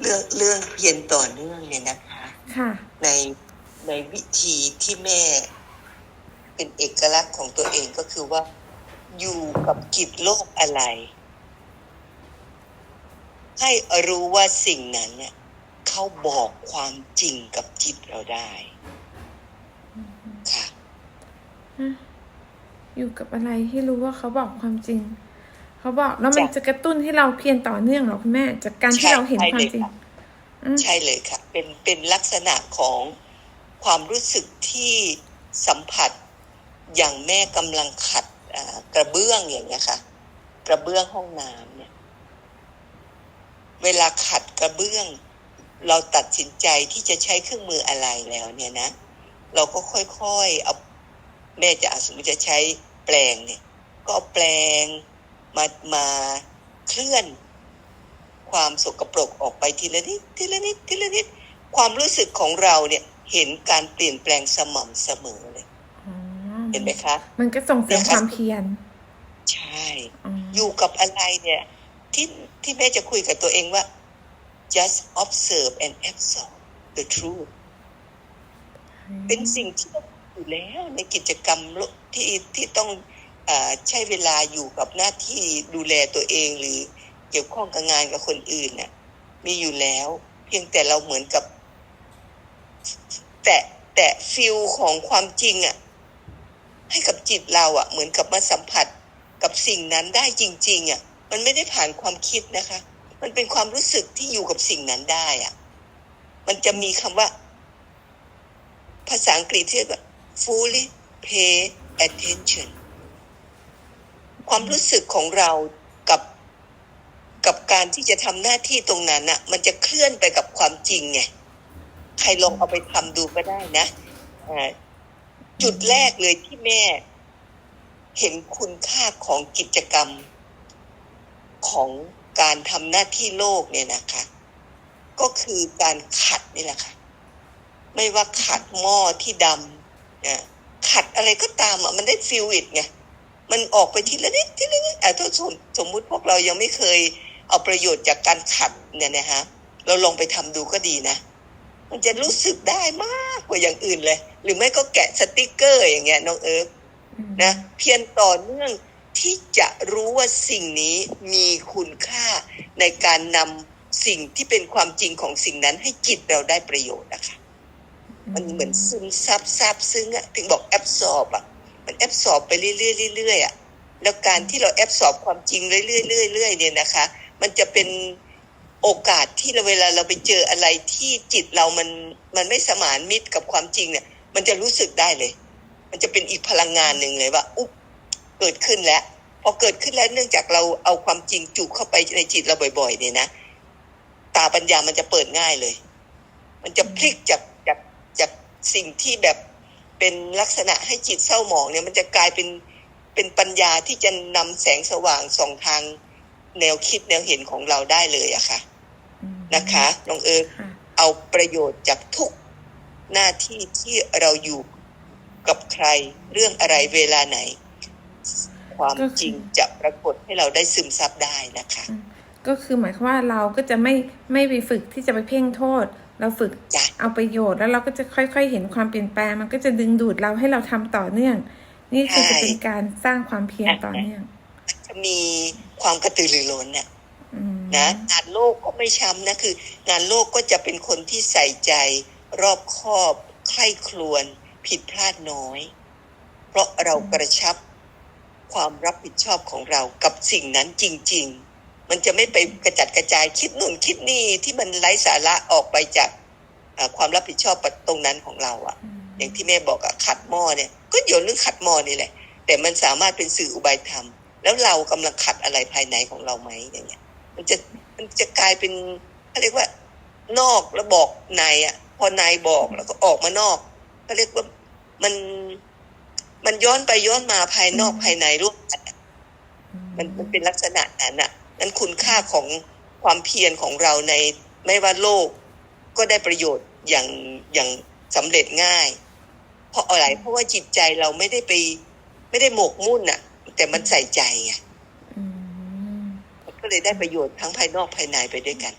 เรื่องเรื่องเพียรต่อเนื่องเนี่ยนะคะค่ะในในวิธีที่แม่เป็นเอกลักษณ์ของตัวเองก็คือว่าอยู่กับกิจโลกอะไร ให้รู้ว่าสิ่งนั้นเนี่ยเขาบอกความจริงกับจิตเราได้ค่ะอยู่กับอะไรที่รู้ว่าเขาบอกความจริง เขาบอกแล้วมันจ้ะจะกระตุ้นให้เราเพียรต่อเนื่องเหรอคุณแม่ จากการที่ใช่เราเห็นใช่ความเลยจริงค่ะอืมใช่เลยค่ะ เป็นเป็นลักษณะของความรู้สึกที่สัมผัสอย่างแม่กำลังขัดอ่ากระเบื้องอย่างเงี้ยค่ะ กระเบื้องห้องน้ำเนี่ย เวลาขัดกระเบื้อง เราตัดสินใจที่จะใช้เครื่องมืออะไรแล้ว เนี่ยนะเราก็ค่อยๆเอาแม่จะสมมติจะใช้แปลงเนี่ย ก็เอาแปลง มามาเคลื่อน ความสกปรกออกไปทีละนิดทีละนิดทีละนิดความรู้สึกของเราเนี่ยเห็นการเปลี่ยนแปลงสม่ำเสมอเลยอ๋อเห็นไหมคะ มันก็ส่งเสริมเนี่ยคค่ะวามเพียรใช่อ๋ออยู่กับอะไรเนี่ย ที่ที่แม่จะคุยกับตัวเองว่า just observe and absorb the truth เป็นสิ่งที่ต้องอยู่แล้วในกิจกรรมโลกที่ที่ต้องเออ ใช้เวลาอยู่กับหน้าที่ดูแลตัวเองหรือเกี่ยวข้องกับงานกับคนอื่นน่ะ มีอยู่แล้ว เพียงแต่เราเหมือนกับ แต่แต่ฟิลของความจริงอะ ให้กับจิตเราอะ เหมือนกับมาสัมผัสกับสิ่งนั้นได้จริง ๆอะ มันไม่ได้ผ่านความคิดนะคะ มันเป็นความรู้สึกที่อยู่กับสิ่งนั้นได้อะ มันจะมีคำว่า ภาษาอังกฤษที่เรียกว่า fully pay attention ความรู้สึกของเรากับกับการที่จะทำหน้าที่ตรงนั้นน่ะ มันจะเคลื่อนไปกับความจริงไงใครลองเอาไปทำดูก็ได้นะจุดแรกเลยที่แม่ เห็นคุณค่าของกิจกรรมของการทำหน้าที่โลกเนี่ยนะคะ ก็คือการขัดนี่แหละค่ะ ไม่ว่าขัดหม้อที่ดำนะขัดอะไรก็ตามอะมันได้ฟิลอิดไง มันออกไปทีละนิดทีละนิดอะถ้าสมสมมุติพวกเรายังไม่เคยเอาประโยชน์จากการขัดเนี่ยนะฮะเราลองไปทำดูก็ดีนะ มันจะรู้สึกได้มากกว่าอย่างอื่นเลย หรือไม่ก็แกะสติกเกอร์อย่างเงี้ยน้องเอิร์กอืมนะเพียรต่อเนื่องที่จะรู้ว่าสิ่งนี้มีคุณค่าในการนำสิ่งที่เป็นความจริงของสิ่งนั้นให้จิตเราได้ประโยชน์นะคะ มันเหมือนซึมซับซาบซึ้งอะถึงบอกแอบสอบอะมัน แอบสอบไปเรื่อยๆเรื่อยๆอะแล้วการที่เราแอบสอบความจริงเรื่อยๆเรื่อยๆเนี่ยนะคะ มันจะเป็นโอกาสที่เราเวลาเราไปเจออะไรที่จิตเรามันมันไม่สมานมิตรกับความจริงเนี่ย มันจะรู้สึกได้เลย มันจะเป็นอีกพลังงานหนึ่งเลยว่าอุ๊บเกิดขึ้นแล้วพอเกิดขึ้นแล้วเนื่องจากเราเอาความจริงจุเข้าไปในจิตเราบ่อย ๆ เนี่ยนะตาปัญญามันจะเปิดง่ายเลย มันจะพลิกจากจากจากสิ่งที่แบบ เป็นลักษณะให้จิตเศร้าหมองเนี่ยมันจะกลายเป็นเป็นปัญญาที่จะนำแสงสว่างส่องทางแนวคิดแนวเห็นของเราได้เลยอะค่ะอืมนะคะน้องเอิร์กค่ะเอาประโยชน์จากทุกหน้าที่ที่เราอยู่กับใครเรื่องอะไรเวลาไหน ความจริงจะปรากฏให้เราได้ซึมซับได้นะคะ ก็คือหมายความว่าเราก็จะไม่ไม่ไปฝึกที่จะไปเพ่งโทษ เราฝึกจ้ะเอาประโยชน์แล้วเราก็จะค่อย ๆ เห็นความเปลี่ยนแปลง มันก็จะดึงดูดเราให้เราทำต่อเนื่อง นี่คือจะเป็นการสร้างความเพียรต่อเนื่องจะมีความกระตือรือร้นน่ะอืมนะงานโลกก็ไม่ช้ำนะคือ งานโลกก็จะเป็นคนที่ใส่ใจ รอบคอบใคร่ครวญผิดพลาดน้อย เพราะเรากระชับความรับผิดชอบของเรากับสิ่งนั้นจริง ๆ มันจะไม่ไปกระจัดกระจายคิดนู่นคิดนี่ที่มันไร้สาระออกไปจากเอ่อความรับผิดชอบตรงนั้นของเราอะอืมอย่างที่แม่บอกอะขัดหม้อเนี่ยก็เดี๋ยวเรื่องขัดหม้อนี่แหละ แต่มันสามารถเป็นสื่ออุบายธรรม แล้วเรากำลังขัดอะไรภายในของเราไหมอย่างเงี้ย มันจะมันจะกลายเป็นเขาเรียกว่า นอกแล้วบอกในอะพอในบอกแล้วก็ออกมานอกเขาเรียกว่ามันมันย้อนไปย้อนมาภายนอกภายในร่วมกันอะมันมันเป็นลักษณะนั้นอะ นั้นคุณค่าของความเพียรของเราในไม่ว่าโลกก็ได้ประโยชน์อย่างอย่างสำเร็จง่าย เพราะอะไรเพราะว่าจิตใจเราไม่ได้ไป ไม่ได้หมกมุ่นอะแต่มันใส่ใจไงอืมมันก็เลยได้ประโยชน์ทั้งภายนอกภายในไปด้วยกัน